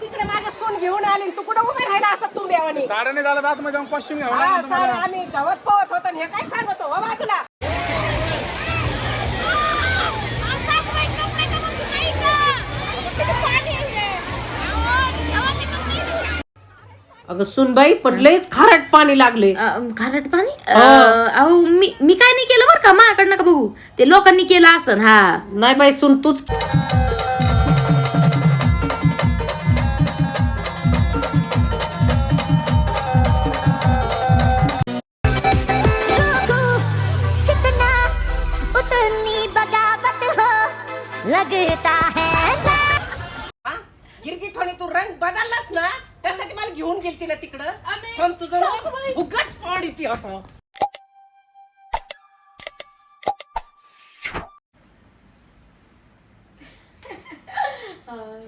तिकडे माझ्या सून घेऊन आली तू कुठं उभे राहिला असं तू नाही झालं आत मध्ये जाऊन कॉस्ट्युम घ्यावं हा साडे. आम्ही गवत पवत होतो आणि हे काय सांगतो हो बाजूला? अगं सुनबाई पण लयच खारट पाणी लागले. खारट पाणी? अं, अहो मी मी काय नाही केलं बरं का? माझ्याकडनं का बघू? ते लोकांनी केलं असन हा. नाही बाई सुन तूच पाणी ती होता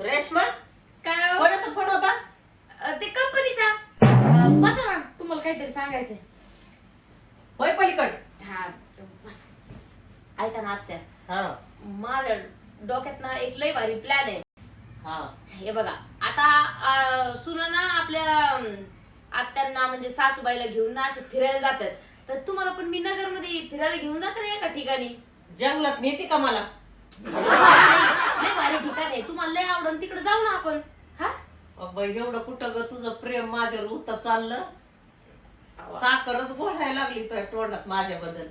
रेशमा? काय हो? कोणाचा फोन होता? अं, ते कंपनीचा. बसा ना तुम्हाला काहीतरी सांगायचंय. होय पलीकड. हा बसा. ऐका ना आत्या. हा. माझ्या डोक्यात ना एक लय भारी प्लॅन आहे. हा. हे बघा आता सुना ना आपल्या अं, आत्यांना म्हणजे सासूबाईला घेऊन ना असे फिरायला जातात. तर तुम्हाला पण मी नगरमध्ये फिरायला घेऊन जाते ना एका ठिकाणी? जंगलात नेते का मला? लय भारी ठिकाण आहे. तुम्हाला लय आवडून तिकडे जाऊ ना आपण. हा? एवढं कुठं ग तुझं प्रेम माझ्यावर उत चाललं? साखरच गोळायला लागली तुझ्या तोंडात माझ्याबद्दल.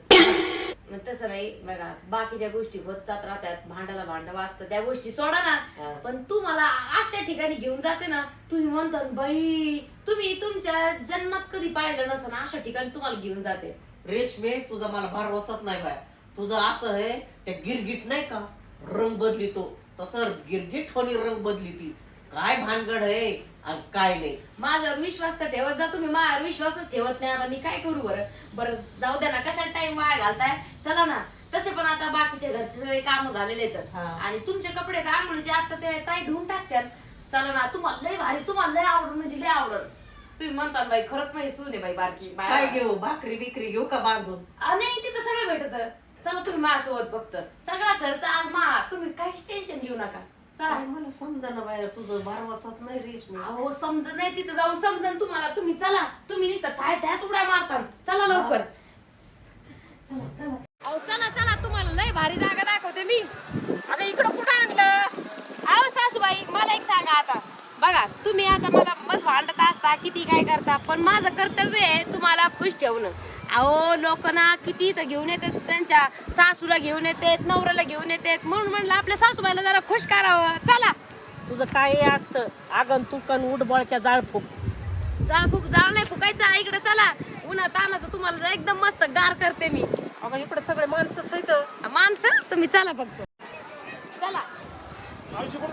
मग तसं नाही बघा बाकीच्या गोष्टी होत जात राहतात भांडाला भांड वाजतं त्या गोष्टी सोडा. ना. पण तू मला अशा ठिकाणी घेऊन जाते ना तुम्ही म्हणता बाई तुम्ही तुमच्या जन्मात कधी पाहिलं नसं ना अशा ठिकाणी तुम्हाला घेऊन जाते. रेशमे तुझा मला भार बसत नाही बाय. तुझं असं आहे त्या गिरगिट नाही का? रंग बदलितो. तसं गिरगिट होणी रंग बदली ती काय भानगड आहे? आणि काय नाही. माझ्यावर विश्वास तर ठेवत जा तुम्ही माझ्यावर विश्वासच ठेवत नाही. आता मी काय करू बरं? बरं जाऊ द्या ना कशाला टाइम वाया घालताय? चला ना. तसे पण आता बाकीचे घरचे सगळे काम झालेले आहेत. हा. आणि तुमचे कपडे तर आंघोळीचे आता ते ताई धुवून टाकतात. चला ना तुम्हाला लय भारी तुम्हाला लय आवडून म्हणजे लय आवडून. तुम्ही म्हणता ना बाई खरंच माझी सून आहे बाई बारकी बाय- काय घेऊ भाकरी बिकरी घेऊ का बांधून? नाही तिथं सगळं भेटत. चला तुम्ही माझ्यासोबत फक्त. सगळा खर्च आज मा तुम्ही काहीच टेन्शन घेऊ नका. चला काय मला समजा ना बाय तुझं बसत नाही रेशमे. अहो समजत नाही तिथं जाऊन समजन तुम्हाला. तुम्ही चला. तुम्ही नुसतं काय त्यात उड्या मारता चला लवकर. चला चला. अहो चला चला. तुम्हाला लय भारी जागा दाखवते मी. अगं इकडं कुठं आणलं? अहो सासूबाई मला एक सांगा आता. बघा तुम्ही आता मला मस्त भांडत असता किती काय करता पण माझं कर्तव्य आहे तुम्हाला खुश ठेवणं. अहो लोक ना किती इथं घेऊन येतात त्यांच्या सासूला घेऊन येतात नवऱ्याला घेऊन येतात. म्हणून म्हणलं आपल्या सासूबाईला जरा खुश करावं. चला. तुझं काय असतं? आगन तुकन उड बळक्या जाळ फुक जाळ फुक जाळ नाही फुकायचं. इकडे चला. उन्हा तानाचं तुम्हाला एकदम मस्त गार करते मी. अगं इकडे सगळे माणसंच आहेत. माणसं? तुम्ही चला फक्त. चला.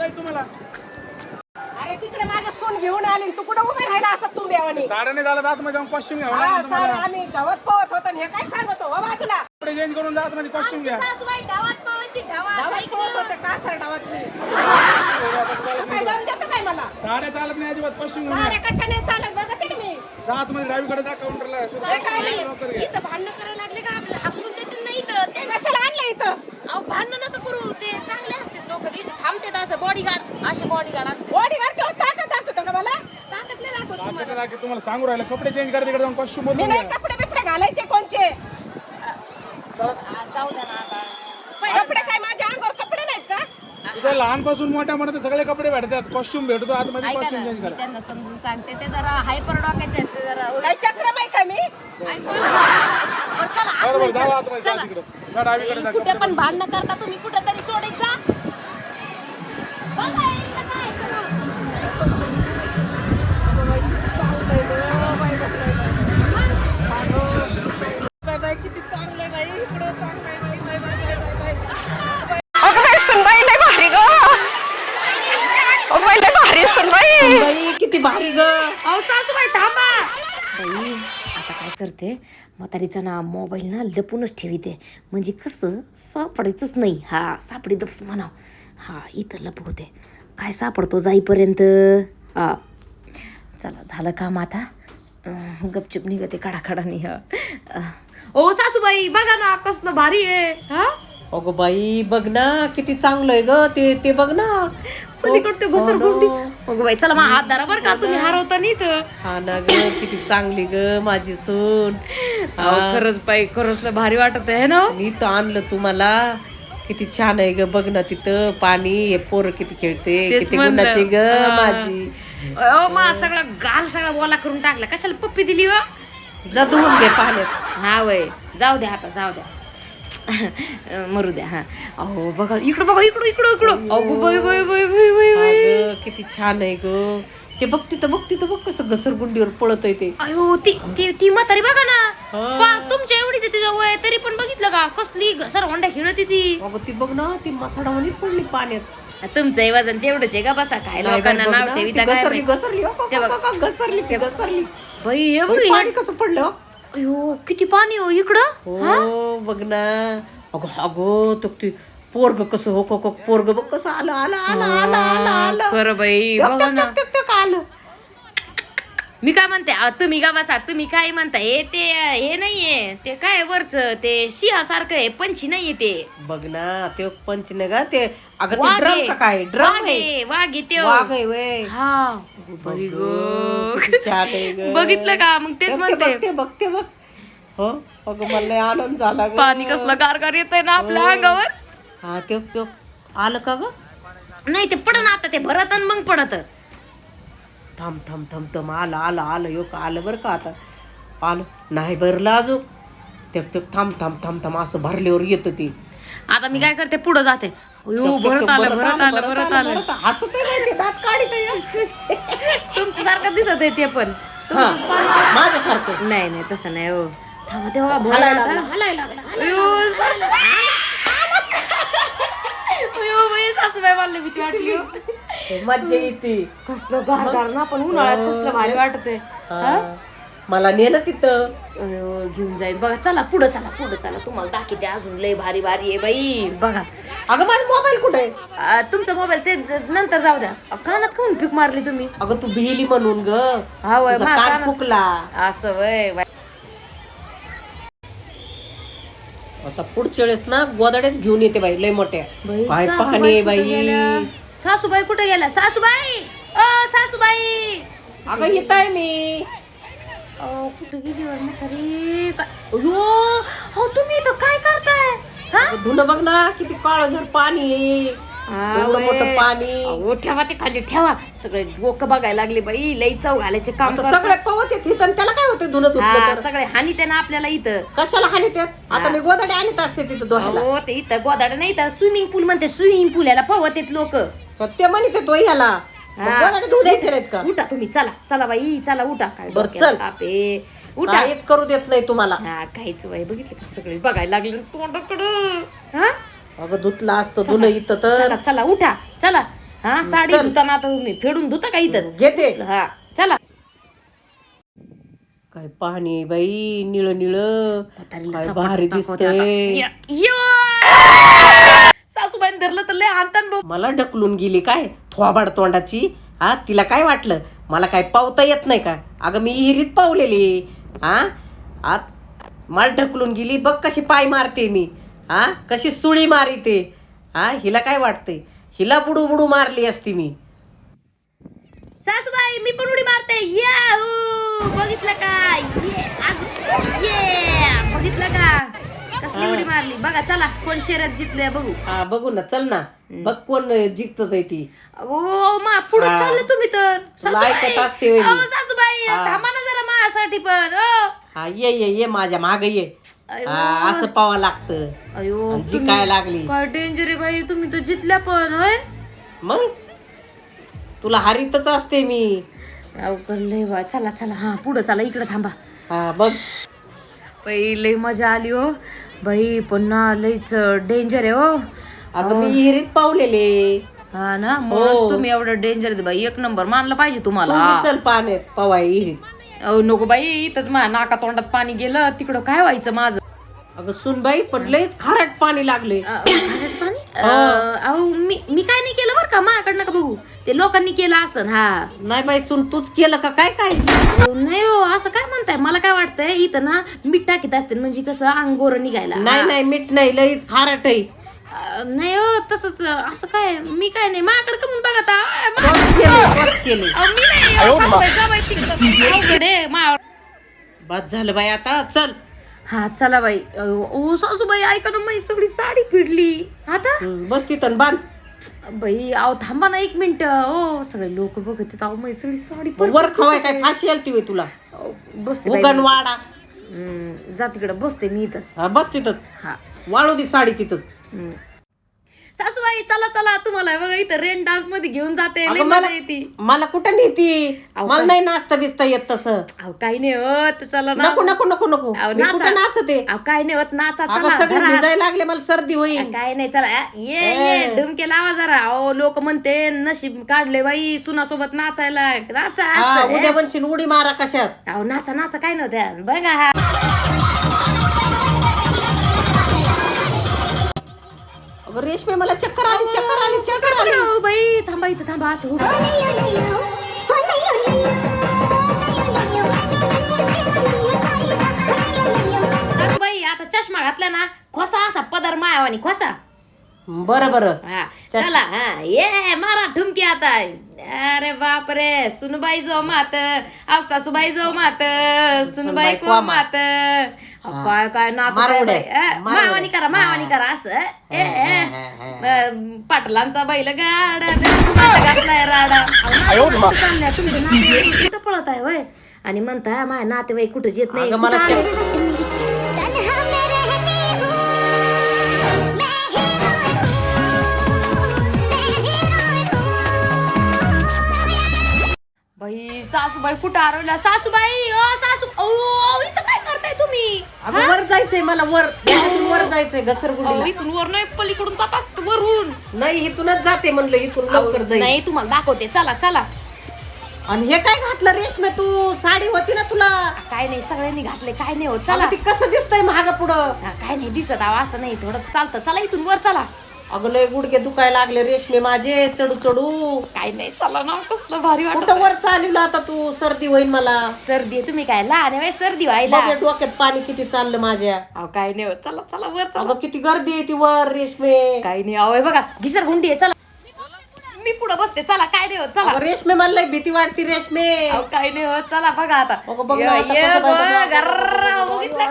तुम्हाला? तिकडे माझ्या सून घेऊन आली. तू कुठं उभे राहिला असं तू बेवानी साड्या नाही झालं आत मध्ये जाऊन हा साडे तुम्हाला. आम्ही गवत पवत होतो आणि हे काय सांगतो हो बाजूला? कपडे चेंज करून जात मध्ये कॉस्ट्युम घ्या. सासूबाई डावात पावाची डावात गावात पवत होते का सर डावात मी काय जाऊन देतो काय मला? साड्या चालत नाही अजिबात कॉस्ट्युम घेऊन साड्या या. कशाने चालत बघते ना मी. जात मध्ये डावीकडे जा काउंटरला काय इथं भांडणं करायला लागले का? आपल्याला हाकलून देतील नाही इथं. ते कशाला आणलं इथं? अहो भांडण नका करू. ते चांगले असतात लोक. इथं थांबतात असं बॉडीगार्ड असे बॉडीगार्ड असतात. बॉडी गार्ड तेव्हा ताकद दाखवतो का मला ताकद नाही तुम्हाला तुम्हाला सांगू राहिलं. कपडे चेंज करा तिकडे जाऊन कॉस्ट्युम मी बदलून नाही. कपडे बिपडे घालायचे कोणचे? आ, जाऊ द्या ना आता कपडे काय माझ्या अंगावर कपडे नाहीत का? इथे लहानपासून मोठ्या म्हणत सगळे कपडे भेटतात. कॉस्ट्युम भेटतो आतमध्ये ऐका कॉस्ट्युम ना चेंज मी करा. त्यांना समजून सांगते. ते जरा हायपर डोक्याचे आहेत ते जरा काय चक्रम आहे का मी? ऐकून बरं, चला बरोबर आतमध्ये चला. आतमध्ये जा चला. तिकडे. जा डावीकडे जा कुठे पण भांडणं करता तुम्ही कुठे तरी सोडायचा करते म्हातारीचा ना मोबाईल ना लपूनच ठेवीते. म्हणजे कसं सापडायचंच नाही. हा सापडी दप्स म्हणाव. हा इथं लपवते काय सापडतो जाईपर्यंत? हा चला झालं काम आता. गपचूप निघते काढाकाडानी हा. ओ सासूबाई बघा ना कसलं भारी आहे. हा? अगं बाई बघ ना किती चांगलं आहे ग. ते ते बघ ना. पलीकडे हो घसरगुंडी. ना. मग बाई चला मग हात धरा बरं का तुम्ही हरवता नाही तर हा ना ग किती चांगली ग माझी सून. अहो, खरंच बाई खरंच लय भारी वाटत आहे ना? मी तर आणलं तुम्हाला. किती छान आहे ग बघ ना तिथं. पाणी हे पोरं किती खेळते तेच किती म्हणलं. गुणाची ग हा. माझी. अहो मा सगळा गाल सगळा बोला करून टाकला. कशाला पप्पी दिली वा जा धुवून घे पाण्यात. हा वय. जाऊ द्या आता जाऊ द्या मरू द्या हा. अहो बघा इकडं बघा इकडं इकडं इकडं. अगो बाई बाई बाई बाई बाई बाई. अगं, किती छान आहे ग. ते बघ तिथं बघ तिथं बघ कसं घसरगुंडीवर पळत आहे ते. अयो ती ती ती म्हातारी बघा ना. हा. तुमच्या एवढीच तिचं वय तरी पण बघितलं का? कसली घसर होंडा खेळत ती. अगं ती बघ ना ती मसाडावानी पडली पाण्यात. तुमचं वजन तेवढंच आहे का बसा? काय नाही बाई, लोकांना बघ नाव ना, ठेवी ती घसरली. घसरली. हो, का, ते बघ. का, का, घसरली ती घसरली. बाई हे बघ बघ, हे. पाणी कसं पडलं हो. अयो किती पाणी हो इकडं? हो बघ ना. अगो अगो तो ते पोरग कसं हो को पोरग बघ कसं आलं आलं आलं आलं आलं आलं. खरं बाई बघा ना. आलं. मी काय म्हणते तुम्ही का बसा तुम्ही काय म्हणता? हे ते हे नाहीये. ते काय वरच? ते सिंहासारखं आहे पंछी नाहीये ते. बघ ना ते पंच नाही का ते अगं ते वाघ ड्रम आहे. का काय? ड्रम वाघ आहे. आहे वाघ त्यो. वाघ आहे हा. बाई बघ, गं. किती छान आहे गं. बघितलं का? मग तेच बघते, म्हणते. बघते बघते बघ. हो? अगं मला लय आनंद झाला ग. पाणी कसलं गारगार येतंय ना आपल्या हो. अंगावर? हा ते ते आलं का ग? नाही ते पडन आता ते भरत आणि मग पडत. थांब थांब थांब थांब. आलं आलं आलं. यो का आलं बरं का आता? आलं. नाही भरलं अजून. ते थांब थांब थांब थांब. असं भरल्यावर येतं ते. आता मी काय करते? पुढे जाते. भरत आलं भरत आलं भरत आलं हसत आहे बाई ते, दात काढीत आहे. तुमच्या सारखं दिसत आहे ते पण. माझ्यासारखं. नाही नाही तसं नाही हो. थांबा तेव्हा सासूबाई भीती वाटली हो. मज्जा येते. कसलं ना पण उन्हाळ्यात कसलं भारी वाटत हा. मला ने ना तिथं. घेऊन जाईल बघा चला पुढं चला पुढं चला. तुम्हाला दाखवते अजून. लय भारी भारी आहे बाई. बघा. अगं माझा मोबाईल कुठे आ, तुमचा मोबाईल ते नंतर जाऊ द्या. अ, कानात काऊन पीक मारली तुम्ही? अगं तू भिली म्हणून ग. हा वय तुझा मा कान कानात- फुकला. असं वय बाई. आता पुढच्या वेळेस ना गोदाड्याच घेऊन येते बाई. लय मोठ्या. बाई, काय सासूबाई पाहणी आहे कुठं बाई. गेल्या? सासूबाई कुठे गेल्या? सासूबाई! अ सासूबाई! अगं येत आहे मी. अ, कुठे गेली वर म्हातारी? काय- अयो हो तुम्ही इथं काय करताय? हा? धुणं बघ ना किती काळ पाणी आहे. एवढं. मोठं पाणी. ठेवा ते खाली ठेवा. सगळे डोकं बघायला लागले बाई लई चव घालायचे काम आता. सगळे पवत येत आणि त्याला काय होतं धुणं धुतलं तर? सगळे हानी ना आपल्याला इथं. कशाला हानी त्यात आता मी गोदाडे आणत असते तिथं हो ते इथं गोदाड नाही इथं स्विमिंग पूल म्हणते स्विमिंग पूल याला पवत येत लोक. तर ते म्हणते तो ह्याला मग हा. गोदाडे धुऊ द्यायचे नाहीत का? उठा तुम्ही चला चला बाई चला उठा. काय बरं, डोक्याला चल. ताप आहे. उठा. काहीच करू देत नाही तुम्हाला. हा काहीच बाई बघितलं का? सगळे बघायला लागले. तोंडाकडं. हा? अगं धुतलं असतं धुणं इथं तर. चला चला उठा. चला. हा साडी चल. धुताना आता तुम्ही फेडून धुता का इथंच? घेते हा चला. काय आहे बाई निळ निळ. म्हातारीला काय सपाटच भारी दाखवते आता. दिसतंय या- या! सासूबाईने धरलं तर लय आणतान भाऊ मला ढकलून गेली काय? थोबाड तोंडाची. हा तिला काय वाटलं? मला काय पावता येत नाही का? अगं मी हिरीत पावलेली. हा? आत मला ढकलून गेली. बघ कशी पाय मारते मी. हा कशी सुळी मारिते हा हिला काय वाटतंय हिला बुडू बुडू मारली असती मी सासूबाई मी पण उडी मारते याहू! बघितलं का ये ये बघितलं का कसली उडी मारली बघा चला कोण शर्यत जितले बघू हा बघू ना चल ना बघ कोण जिंकत ती ओ मा पुढे हा. चालले तुम्ही तर तुला ऐकत असते. अहो, सासूबाई हा. थांबा ना जरा माझ्यासाठी पण ओ. हा ये ये ये माझ्या माग ये. हा, असं पावा लागतं. अयो जी काय लागली. काय डेंजर आहे बाई तुम्ही तर जितल्या पण होय? मग? तुला हारीतच असते मी. अवघड लय बा चला चला हा पुढं चला इकडे थांबा. हा बघ. बाई लय मजा आली हो. बाई पण ना लईच डेंजर आहे हो. अगं मी हिरीत पावलेले. हा ना म्हणूनच तुम्ही एवढं डेंजर बाई एक नंबर मानलं पाहिजे तू तुम्हाला. बी चल पाण्यात पवाय हिरीत. अहो नको बाई इथंच माझ्या नाका तोंडात पाणी गेलं तिकडं काय व्हायचं माझं? अगं सुनबाई पडलंच खारट पाणी लागले. अ, खाऱ्यात पाणी? अ, अहो मी मी काय नाही केलं बरं का? माझ्याकडनं का बघू. ते लोकांनी केलं असं हा. नाही बाई सुन तूच केलं का? काय काय? अहो, नाही हो असं काय म्हणताय? मला काय वाटतंय इथं ना मीठ टाकीत असते म्हणजे कसं अंगोर निघायला. नाही नाही मीठ नाही लईच खारट आहे अं, नाही हो तसंच असं काय? मी काय नाही. माझ्याकडे कमून बघा आता. केले. मी नाही अहो, सासूबाई, जाबाई तिकडं. अवघड आहे, मा- बस झालं बाई आता चल. हा चला बाई. ओ सासूबाई ऐका ना माझी सगळी साडी पिडली. आता? हम्म, बस तिथं बांध. बाई अहो थांबा ना एक मिनिट. ओ सगळे लोक बघत आहेत. अहो माझी सगळी साडी. वर खवाय काय? फाशी आलती होय तुला. अहो, बसते बाई उगण मी. वाडा. हम्म, जा तिकडं बसते मी इथंच. हा, बस तिथंच. हा. वाळू दे साडी तिथंच. हम्म. सासूबाई चला चला तुम्हाला बघा इथं रेन डान्समध्ये घेऊन जाते. लय अगं मजा मला येते. मला कुठं नेती? अहो, मला? नाही नाचता बिसता येत तसं. अहो काही नाही होत चला ना. नको नको नको नको. अहो, मी नाचा. कुठं नाचते? अहो काही नाही होत नाचा अगं चला सगळे घरात. भिजायला लागले मला सर्दी होईल. काय नाही चला आ, ये ये डुमके लावा जरा. अहो लोक म्हणते नशीब काढले बाई सुनासोबत नाचायला. नाचा हा, असं, उद्या. बनशील उडी मारा कशात. अहो नाचा नाचा काय नव्हत्या. बघा हा. रेशमे मला चक्कर आली चक्कर आली चक्कर आली. बाई थांबा इथं थांबा असं हो बाई आता चष्मा घातला ना खोसा असा पदर मायावानी खोसा. बरं बरं. हा चला हा ये मारा ठुमकी आता. अरे बाप रे सुनबाई जो मात अहो सासूबाई जो मात सुनबाई को मात. अहो, काय काय नाच मारा उड्या. मारा मावानी. करा मावानी करा असं ए ए अं, पाटलांचा बैल गाडा घातलाय राडा अहो, नाटा कुठं चालल्या? तुमचे नातेवाईक कुठं पळत आहे होय आणि म्हणताय माझ्या नातेवाईक कुठं येत नाही अगं, मला कुठं ते- आले? तन्हा में रहती हूँ मैं हीरोइन हूँ मैं हीरोइन हूँ बाई सासूबाई कुठं हरवल्या सासूबाई ओ सासू ओ ओ, इथं काय तुम्ही? अगं वर जायचंय मला वर. याच्यातून वर जायचंय अहो, घसरगुंडीला इथून वर नाही पलीकडून जात असत वरून. नाही इथूनच जाते म्हणलं इथून लवकर जाईल. नाही तुम्हाला दाखवते. चला चला. आणि हे काय घातलं रेशमे? तू साडी होती ना तुला? काय नाही सगळ्यांनी घातले काय नाही होत. चला. चला ती कसं दिसतंय महाग पुढं? हा, काय नाही दिसत आहो असं नाही थोडं चालतं. चला इथून वर चला. अगं लय गुडघे दुखायला लागले रेशमे माझे चढू चढू काय नाही चला ना कसलं भारी वाटत वर चालवलं आता तू सर्दी होईल मला सर्दी आहे, तुम्ही काय लहान आहे बाई, सर्दी व्हायला बघ या डोक्यात पाणी किती चाललं माझ्या अहो काय नाही होत चला चला वर चला अगं किती गर्दी आहे ती वर रेशमे काय नाही अहो हे बघा घिसर गुंडी आहे चला मी पुढे बसते चला काय नाही होत चला अगं रेशमे मला लय भीती वाटती रेशमे अहो काय नाही होत चला बघा आता अगं बघ ना आता बघितलं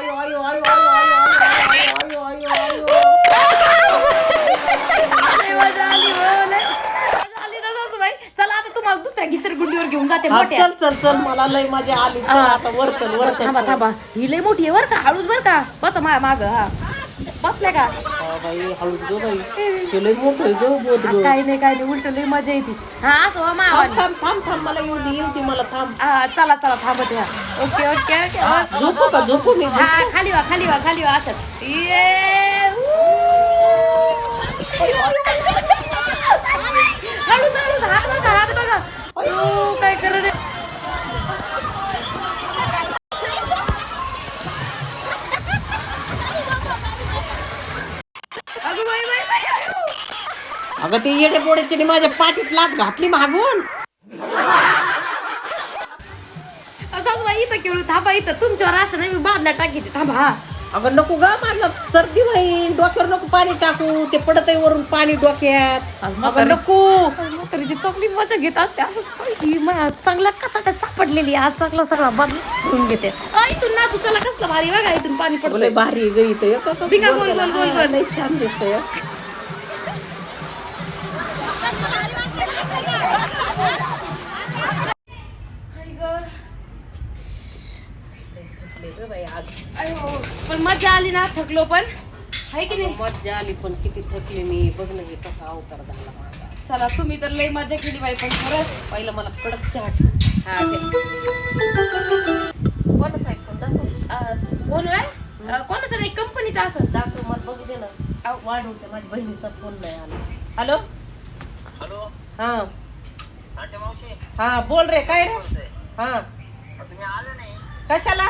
गुंडीवर घेऊन जाते हा, मोठ्या. चल चल चल मला लय मजा आली. चल हा. आता वर चल वर चल. थांबा थांबा. ही लय मोठी आहे बर का? हळूच बर का? बस माझ्या माग हा. बसल्या का? हा, बाई हळूच गो बाई. ते लय मोठं आहे गं बोध हा, गं. काय नाही काय नाही. उलट लय मजा येते. हा असं हो थांब थांब थांब थांब. मला येऊ दे येऊ दे मला थांब. हा चला चला थांबते हा ओके ओके ओके. बस. झोपू का? झोपू मी हा खाली वा खाली वा खाली वा असं. ये हळूच हळूच हात बघा हात बघा अयो काय कर रे अगं ते येडे पोड्याची माझ्या पाठीत लात घातली मागून. असंच बाई इथं केवढं थांबा इथं तुमच्यावर असं नाही मी बादल्या टाकी थांबा. अगं नको ग माझं सर्दी होईल डोक्यावर नको पाणी टाकू ते पडत आहे वरून पाणी डोक्यात. अगं नको. म्हातारीची चांगली मजा घेत असते असंच ही मा- चांगला कसा सापडलेली आज चांगला सगळा बदल करून घेते. इथून ना तुझ्याला कसलं भारी बघा इथून पाणी पडतंय. भारी आहे ग इथं. एक- एक- बिका गोल गोल गोल गोल लय छान दिसतंय. मजा आली ना थकलो पण. आहे की नाही? मज्जा आली पण किती थकली मी. बघ ना हे कसा अवतार झाला माझा. चला तुम्ही तर लई मजा केली बाई पण खरंच. पहिलं मला कडक चहा ठेव. हा ते कोणाचा आहे फोन? दाखव. अं, कोण आहे अं, कोणाचं नाही कंपनीचा असं. दाखव मला बघू दे ना. वाढवते माझ्या बहिणीचा फोन नाही आला. हॅलो? हॅलो? हा. मावशी? हा बोल रे काय रे? बोलतोय. हा. तुम्ही आले नाही. कशाला?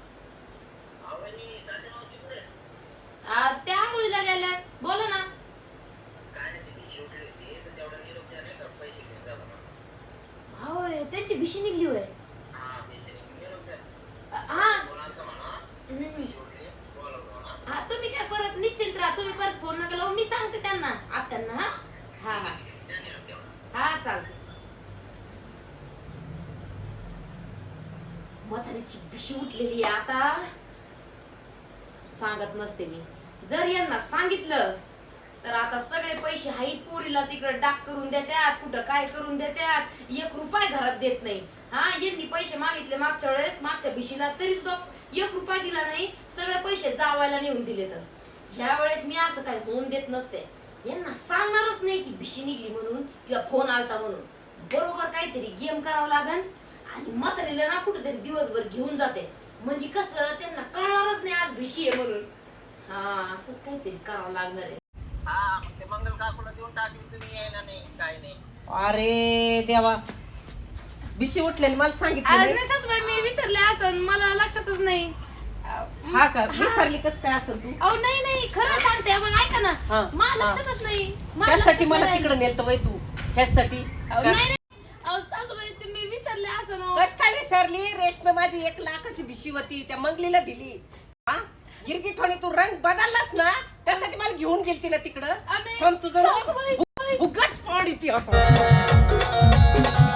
त्या आंघोळीला गेल्या. बोला ना. होय त्यांची भीशी निघली होय. हा. हा तुम्ही काय परत निश्चिंत राहा तुम्ही परत फोन नका लावू. मी सांगते त्यांना आत्यांना हा. हा हा. हा चालते म्हातारीची भिशी उठलेली आहे आता. सांगत नसते मी. जर यांना सांगितलं तर आता सगळे पैसे हाई पोरीला तिकडे डाक करून देतात कुठं काय करून देतात एक रुपया घरात देत नाही. हा यांनी पैसे मागितले मागच्या वेळेस मागच्या भिशीला तरी सुद्धा एक रुपया दिला नाही सगळे पैसे जावायला नेऊन दिले तर. ह्या वेळेस मी असं काही होऊन देत नसते. यांना सांगणारच नाही की भिशी निघली म्हणून किंवा फोन आलता म्हणून. बरोबर काहीतरी गेम करावं लागन आणि म्हातारीला ना कुठेतरी दिवसभर घेऊन जाते. म्हणजे कसं त्यांना कळणारच नाही आज भिशी आहे म्हणून. हा असंच काहीतरी करावं लागणार आहे. हा मग ते मंगल काकूला देऊन टाकली तुम्ही यायला नाही काय नाही. अरे देवा. बिशी उठलेली मला सांगितलं नाही. सासूबाई मी विसरले असं मला लक्षातच नाही. हा का? विसरली कस काय असेल तू? अहो नाही नाही खरं सांगते मग ऐका ना. हा, मला हा. लक्षातच नाही. मला त्यासाठी लक्षात मला नाही. तिकडे नेलतं वय तू. ह्यासाठी. अहो, नाही नाही. अहो, सासूबाई ते मी विसरले असं. कस काय विसरली? रेशमे माझी एक लाखाची भिशी होती त्या मंगलीला दिली. गिरगिठोनी तू रंग बदललास ना त्यासाठी मला घेऊन गेलती ना तिकडं. थांब तुझं उगाच पाणी ती आता.